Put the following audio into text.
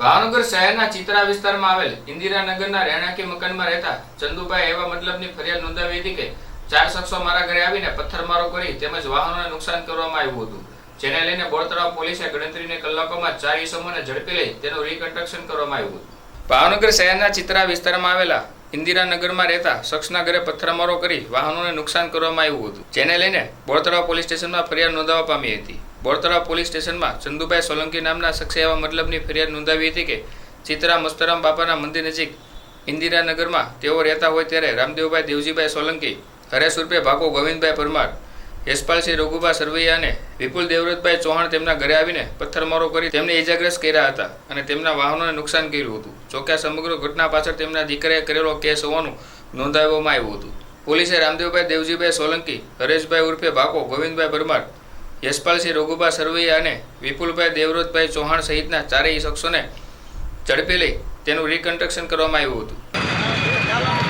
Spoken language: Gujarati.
ભાવનગર શહેરના ચિત્રા વિસ્તારમાં આવેલ ઇન્દિરાનગરના રહેણાંકી મકાનમાં રહેતા ચંદુભાઈ એવા મતલબની ફરિયાદ નોંધાવી હતી કે ચાર શખ્સો મારા ઘરે આવીને પથ્થરમારો કરી તેમજ વાહનોને નુકસાન કરવામાં આવ્યું હતું. જેને લઈને બોરતળાવ પોલીસે ગણતરીની કલાકોમાં ચાર ઇસમોને ઝડપી લઈ તેનું રિકન્સ્ટ્રક્શન કરવામાં આવ્યું હતું. ભાવનગર શહેરના ચિત્રા વિસ્તારમાં આવેલા ઇન્દિરાનગરમાં રહેતા શખ્સના ઘરે પથ્થરમારો કરી વાહનોને નુકસાન કરવામાં આવ્યું હતું. જેને લઈને બોરતળાવ પોલીસ સ્ટેશનમાં ફરિયાદ નોંધાવવા પામી હતી. બોરતળાવ પોલીસ સ્ટેશનમાં ચંદુભાઈ સોલંકી નામના શખ્સે એવા મતલબની ફરિયાદ નોંધાવી હતી કે ચિત્રા મસ્તરામ બાપાના મંદિર નજીક ઇન્દિરાનગરમાં તેઓ રહેતા હોય ત્યારે રામદેવભાઈ દેવજીભાઈ સોલંકી, હરેશ ઉર્ફે ભાગો ગોવિંદભાઈ પરમાર, યશપાલસિંહ રઘુભા સરવૈયા અને વિપુલ દેવવ્રતભાઈ ચૌહાણ તેમના ઘરે આવીને પથ્થરમારો કરી તેમને ઇજાગ્રસ્ત કર્યા હતા અને તેમના વાહનોને નુકસાન કર્યું હતું. જોકે આ સમગ્ર ઘટના પાછળ તેમના દીકરાએ કરેલો કેસ હોવાનું નોંધાવવામાં આવ્યું હતું. પોલીસે રામદેવભાઈ દેવજીભાઈ સોલંકી, હરેશભાઈ ઉર્ફે ભાકો ગોવિંદભાઈ પરમાર યશપાલસિંહ રઘુભા સરવૈયા અને વિપુલભાઈ દેવરોજભાઈ ચૌહાણ સહિતના ચારેય શખ્સોને ઝડપી લઈ તેનું રિકન્સ્ટ્રક્શન કરવામાં આવ્યું હતું.